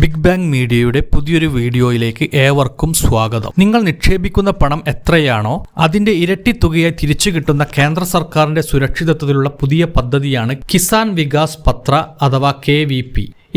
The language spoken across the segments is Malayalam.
ബിഗ് ബാങ് മീഡിയയുടെ പുതിയൊരു വീഡിയോയിലേക്ക് ഏവർക്കും സ്വാഗതം. നിങ്ങൾ നിക്ഷേപിക്കുന്ന പണം എത്രയാണോ അതിന്റെ ഇരട്ടി തുകയായി തിരിച്ചു കിട്ടുന്ന കേന്ദ്ര സർക്കാരിന്റെ സുരക്ഷിതത്വത്തിലുള്ള പുതിയ പദ്ധതിയാണ് കിസാൻ വികാസ് പത്ര അഥവാ കെ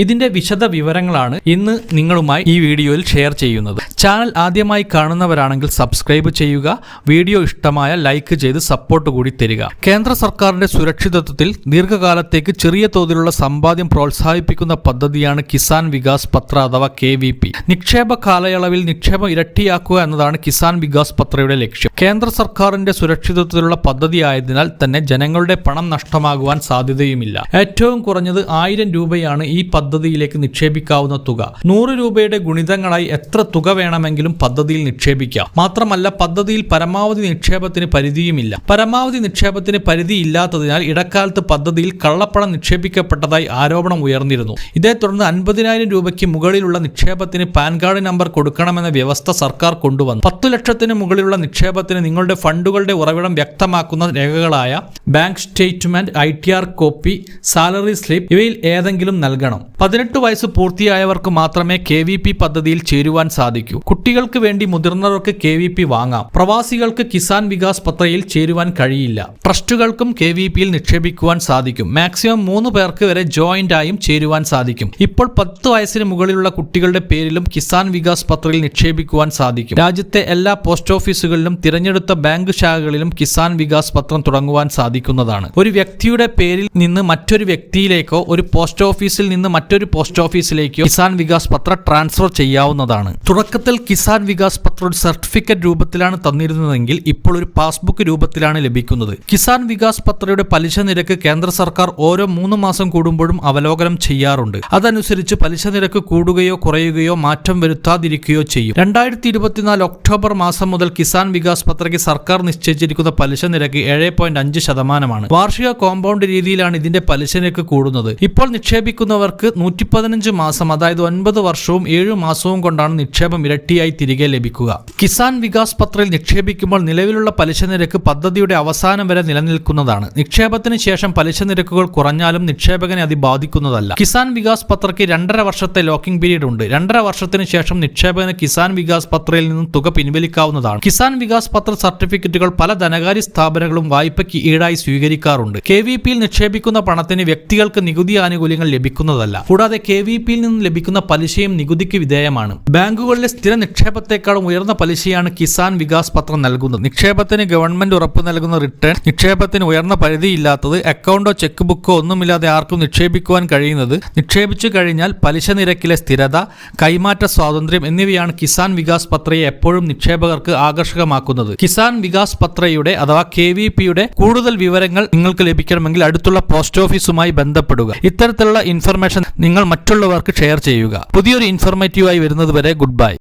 ഇതിന്റെ വിശദ വിവരങ്ങളാണ് ഇന്ന് നിങ്ങളുമായി ഈ വീഡിയോയിൽ ഷെയർ ചെയ്യുന്നത്. ചാനൽ ആദ്യമായി കാണുന്നവരാണെങ്കിൽ സബ്സ്ക്രൈബ് ചെയ്യുക വീഡിയോ ഇഷ്ടമായ ലൈക്ക് ചെയ്ത് സപ്പോർട്ട് കൂടി തരിക. കേന്ദ്ര സർക്കാരിന്റെ സുരക്ഷിതത്വത്തിൽ ദീർഘകാലത്തേക്ക് ചെറിയ തോതിലുള്ള സമ്പാദ്യം പ്രോത്സാഹിപ്പിക്കുന്ന പദ്ധതിയാണ് കിസാൻ വികാസ് പത്ര അഥവാ കെ വി പി. നിക്ഷേപ കാലയളവിൽ നിക്ഷേപം ഇരട്ടിയാക്കുക എന്നതാണ് കിസാൻ വികാസ് പത്രയുടെ ലക്ഷ്യം. കേന്ദ്ര സർക്കാരിന്റെ സുരക്ഷിതത്വത്തിലുള്ള പദ്ധതി ആയതിനാൽ തന്നെ ജനങ്ങളുടെ പണം നഷ്ടമാകുവാൻ സാധ്യതയുമില്ല. ഏറ്റവും കുറഞ്ഞത് ആയിരം രൂപയാണ് ഈ പദ്ധതിയിലേക്ക് നിക്ഷേപിക്കാവുന്ന തുക. നൂറ് രൂപയുടെ ഗുണിതങ്ങളായി എത്ര തുക വേണമെങ്കിലും പദ്ധതിയിൽ നിക്ഷേപിക്കാം. മാത്രമല്ല പദ്ധതിയിൽ പരമാവധി നിക്ഷേപത്തിന് പരിധിയുമില്ല. പരമാവധി നിക്ഷേപത്തിന് പരിധി ഇല്ലാത്തതിനാൽ ഇടക്കാലത്ത് പദ്ധതിയിൽ കള്ളപ്പണം നിക്ഷേപിക്കപ്പെട്ടതായി ആരോപണം ഉയർന്നിരുന്നു. ഇതേ തുടർന്ന് അൻപതിനായിരം രൂപയ്ക്ക് മുകളിലുള്ള നിക്ഷേപത്തിന് പാൻ കാർഡ് നമ്പർ കൊടുക്കണമെന്ന വ്യവസ്ഥ സർക്കാർ കൊണ്ടുവന്നു. പത്തു ലക്ഷത്തിന് മുകളിലുള്ള നിക്ഷേപത്തിന് നിങ്ങളുടെ ഫണ്ടുകളുടെ ഉറവിടം വ്യക്തമാക്കുന്ന രേഖകളായ bank statement I T R copy salary slip ഇവയിൽ ഏതെങ്കിലും നൽകണം. പതിനെട്ട് വയസ്സ് പൂർത്തിയായവർക്ക് മാത്രമേ കെ വി പി പദ്ധതിയിൽ ചേരുവാൻ സാധിക്കൂ. കുട്ടികൾക്ക് വേണ്ടി മുതിർന്നവർക്ക് കെ വി പി വാങ്ങാം. പ്രവാസികൾക്ക് കിസാൻ വികാസ് പത്രയിൽ ചേരുവാൻ കഴിയില്ല. ട്രസ്റ്റുകൾക്കും കെ വി പിയിൽ നിക്ഷേപിക്കുവാൻ സാധിക്കും. മാക്സിമം മൂന്ന് പേർക്ക് വരെ ജോയിന്റ് ആയും ചേരുവാൻ സാധിക്കും. ഇപ്പോൾ പത്ത് വയസ്സിന് മുകളിലുള്ള കുട്ടികളുടെ പേരിലും കിസാൻ വികാസ് പത്രയിൽ നിക്ഷേപിക്കുവാൻ സാധിക്കും. രാജ്യത്തെ എല്ലാ പോസ്റ്റ് ഓഫീസുകളിലും തിരഞ്ഞെടുത്ത ബാങ്ക് ശാഖകളിലും കിസാൻ വികാസ് പത്രം തുടങ്ങുവാൻ സാധിക്കുന്നതാണ്. ഒരു വ്യക്തിയുടെ പേരിൽ നിന്ന് മറ്റൊരു വ്യക്തിയിലേക്കോ ഒരു പോസ്റ്റ് ഓഫീസിൽ നിന്ന് മറ്റൊരു പോസ്റ്റ് ഓഫീസിലേക്കോ കിസാൻ വികാസ് പത്ര ട്രാൻസ്ഫർ ചെയ്യാവുന്നതാണ്. തുടക്കത്തിൽ കിസാൻ വികാസ് പത്ര ഒരു സർട്ടിഫിക്കറ്റ് രൂപത്തിലാണ് തന്നിരുന്നതെങ്കിൽ ഇപ്പോൾ ഒരു പാസ്ബുക്ക് രൂപത്തിലാണ് ലഭിക്കുന്നത്. കിസാൻ വികാസ് പത്രയുടെ പലിശ നിരക്ക് കേന്ദ്ര സർക്കാർ ഓരോ മൂന്ന് മാസം കൂടുമ്പോഴും അവലോകനം ചെയ്യാറുണ്ട്. അതനുസരിച്ച് പലിശ നിരക്ക് കൂടുകയോ കുറയുകയോ മാറ്റം വരുത്താതിരിക്കുകയോ ചെയ്യും. രണ്ടായിരത്തി ഇരുപത്തിനാല് ഒക്ടോബർ മാസം മുതൽ കിസാൻ വികാസ് പത്രയ്ക്ക് സർക്കാർ നിശ്ചയിച്ചിരിക്കുന്ന പലിശ നിരക്ക് ഏഴ് പോയിന്റ് അഞ്ച് ശതമാനമാണ്. വാർഷിക കോമ്പൗണ്ട് രീതിയിലാണ് ഇതിന്റെ പലിശ നിരക്ക് കൂടുന്നത്. ഇപ്പോൾ നിക്ഷേപിക്കുന്നവർക്ക് നൂറ്റി മാസം അതായത് ഒൻപത് വർഷവും ഏഴു മാസവും കൊണ്ടാണ് നിക്ഷേപം ഇരട്ടിയായി തിരികെ ലഭിക്കുക. കിസാൻ വികാസ് പത്രയിൽ നിക്ഷേപിക്കുമ്പോൾ നിലവിലുള്ള പലിശ നിരക്ക് പദ്ധതിയുടെ അവസാനം വരെ നിലനിൽക്കുന്നതാണ്. നിക്ഷേപത്തിന് ശേഷം പലിശ നിരക്കുകൾ കുറഞ്ഞാലും നിക്ഷേപകനെ അത് ബാധിക്കുന്നതല്ല. കിസാൻ വികാസ് പത്രയ്ക്ക് രണ്ടര വർഷത്തെ ലോക്കിംഗ് പീരീഡ് ഉണ്ട്. രണ്ടര വർഷത്തിന് ശേഷം നിക്ഷേപകന് കിസാൻ വികാസ് പത്രയിൽ നിന്നും തുക പിൻവലിക്കാവുന്നതാണ്. കിസാൻ വികാസ് പത്ര സർട്ടിഫിക്കറ്റുകൾ പല ധനകാര്യ സ്ഥാപനങ്ങളും വായ്പയ്ക്ക് ഈടായി സ്വീകരിക്കാറുണ്ട്. കെ വി പിയിൽ നിക്ഷേപിക്കുന്ന പണത്തിന് വ്യക്തികൾക്ക് നികുതി ആനുകൂല്യങ്ങൾ ലഭിക്കുന്നതല്ല. കൂടാതെ കെ വി പിയിൽ നിന്ന് ലഭിക്കുന്ന പലിശയും നികുതിക്ക് വിധേയമാണ്. ബാങ്കുകളിലെ സ്ഥിര നിക്ഷേപത്തെക്കാളും ഉയർന്ന പലിശയാണ് കിസാൻ വികാസ് പത്രം നൽകുന്നത്. നിക്ഷേപത്തിന് ഗവൺമെന്റ് ഉറപ്പ് നൽകുന്ന റിട്ടേൺ നിക്ഷേപത്തിന് ഉയർന്ന പരിധിയില്ലാത്തത് അക്കൗണ്ടോ ചെക്ക് ബുക്കോ ഒന്നുമില്ലാതെ ആർക്കും നിക്ഷേപിക്കുവാൻ കഴിയുന്നത്. നിക്ഷേപിച്ചു കഴിഞ്ഞാൽ പലിശ നിരക്കിലെ സ്ഥിരത കൈമാറ്റ സ്വാതന്ത്ര്യം എന്നിവയാണ് കിസാൻ വികാസ് പത്രയെ എപ്പോഴും നിക്ഷേപകർക്ക് ആകർഷകമാക്കുന്നത്. കിസാൻ വികാസ് പത്രയുടെ അഥവാ കെ വി പിയുടെ കൂടുതൽ വിവരങ്ങൾ നിങ്ങൾക്ക് ലഭിക്കണമെങ്കിൽ അടുത്തുള്ള പോസ്റ്റ് ഓഫീസുമായി ബന്ധപ്പെടുക. ഇത്തരത്തിലുള്ള ഇൻഫർമേഷൻ നിങ്ങൾ മറ്റുള്ളവർക്ക് ഷെയർ ചെയ്യുക. പുതിയൊരു ഇൻഫർമേറ്റീവായി വരുന്നതുവരെ ഗുഡ് ബൈ